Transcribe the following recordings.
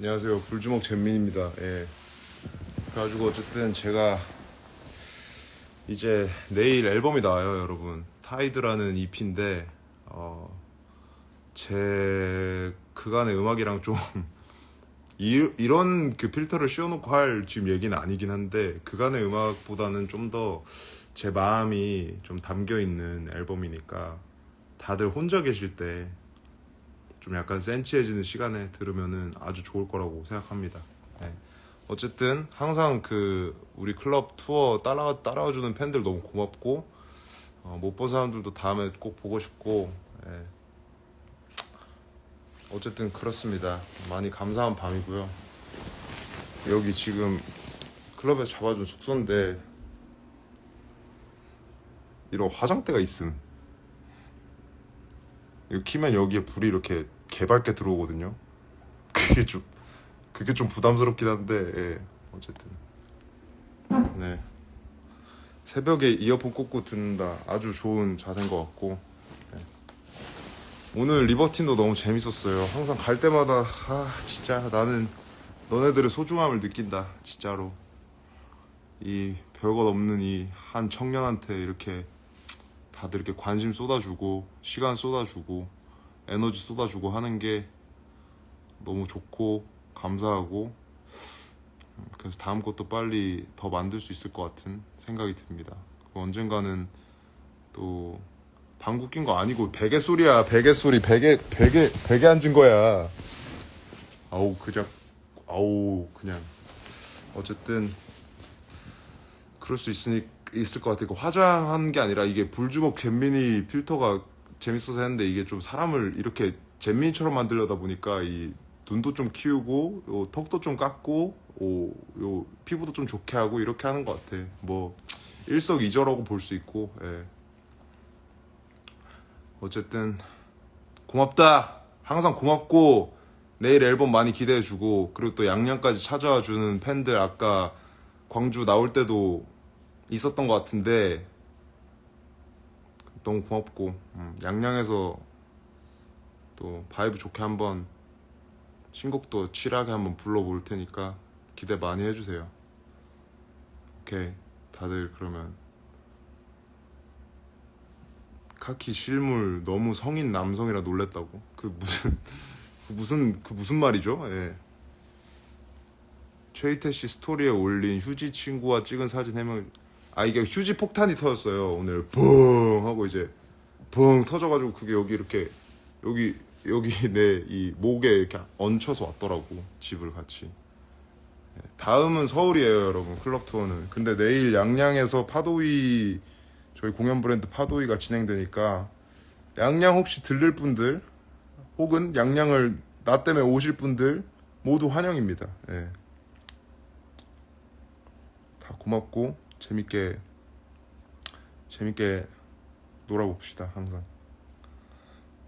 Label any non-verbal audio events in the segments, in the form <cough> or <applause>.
안녕하세요. 불주먹 잼민입니다. 예. 그래가지고 어쨌든 제가 이제 내일 앨범이 나와요, 여러분. 타이드라는 EP인데 어, 제 그간의 음악이랑 좀 <laughs> 이, 이런 그 필터를 씌워놓고 할 지금 얘기는 아니긴 한데 그간의 음악보다는 좀 더 제 마음이 좀 담겨 있는 앨범이니까 다들 혼자 계실 때 좀 약간 센치해지는 시간에 들으면은 아주 좋을 거라고 생각합니다. 네. 어쨌든 항상 그 우리 클럽 투어 따라 따라와 주는 팬들 너무 고맙고 어, 못본 사람들도 다음에 꼭 보고 싶고 예. 어쨌든 그렇습니다. 많이 감사한 밤이고요. 여기 지금 클럽에서 잡아준 숙소인데 이런 화장대가 있음. 이거 키면 여기에 불이 이렇게 개밝게 들어오거든요. 그게 좀 그게 좀 부담스럽긴 한데 예. 어쨌든 네 새벽에 이어폰 꽂고 듣는다 아주 좋은 자세인 것 같고 네. 오늘 리버틴도 너무 재밌었어요. 항상 갈 때마다 아 진짜 나는 너네들의 소중함을 느낀다 진짜로 이 별것 없는 이 한 청년한테 이렇게 다들 이렇게 관심 쏟아주고 시간 쏟아주고 에너지 쏟아주고 하는 게 너무 좋고 감사하고 그래서 다음 것도 빨리 더 만들 수 있을 것 같은 생각이 듭니다. 언젠가는 또 방구 낀 거 아니고 베개 소리야 베개 소리 베개 베개 베개 앉은 거야. 아우 그냥 아우 그냥 어쨌든 그럴 수 있으니 있을 것 같아요. 화장한 게 아니라 이게 불주먹 잼민이 필터가 재밌어서 했는데 이게 좀 사람을 이렇게 잼민이처럼 만들려다 보니까 이 눈도 좀 키우고 요 턱도 좀 깎고 오, 요 피부도 좀 좋게 하고 이렇게 하는 것 같아. 뭐 일석이조라고 볼 수 있고. 예. 어쨌든 고맙다. 항상 고맙고 내일 앨범 많이 기대해주고 그리고 또 양양까지 찾아와 주는 팬들 아까 광주 나올 때도 있었던 것 같은데 너무 고맙고 음, 양양에서 또 바이브 좋게 한번 신곡도 칠하게 한번 불러볼 테니까 기대 많이 해주세요. 오케이 다들 그러면 카키 실물 너무 성인 남성이라 놀랬다고 그 무슨 <laughs> 그 무슨 그 무슨 말이죠? 예. 최희태 씨 스토리에 올린 휴지 친구와 찍은 사진 해명 아 이게 휴지 폭탄이 터졌어요. 오늘 붕 하고 이제 붕 터져가지고 그게 여기 이렇게 여기 여기 <laughs> 내 이 목에 이렇게 얹혀서 왔더라고 집을 같이. 예, 다음은 서울이에요 여러분. 클럽 투어는. 근데 내일 양양에서 파도위 저희 공연 브랜드 파도위가 진행되니까 양양 혹시 들릴 분들 혹은 양양을 나 때문에 오실 분들 모두 환영입니다. 예. 다 고맙고 재밌게 재밌게 놀아봅시다 항상.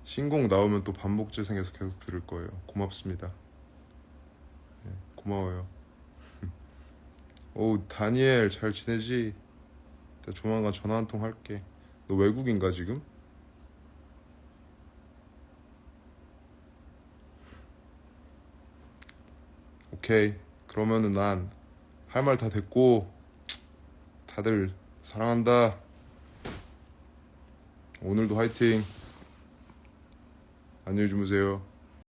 신곡 나오면 또 반복 재생해서 계속 들을 거예요. 고맙습니다. 네, 고마워요. <laughs> 오 다니엘 잘 지내지? 나 조만간 전화 한 통 할게. 너 외국인가 지금? 오케이. 그러면은 난 할 말 다 됐고 다들 사랑한다. 오늘도 화이팅. 안녕히 주무세요.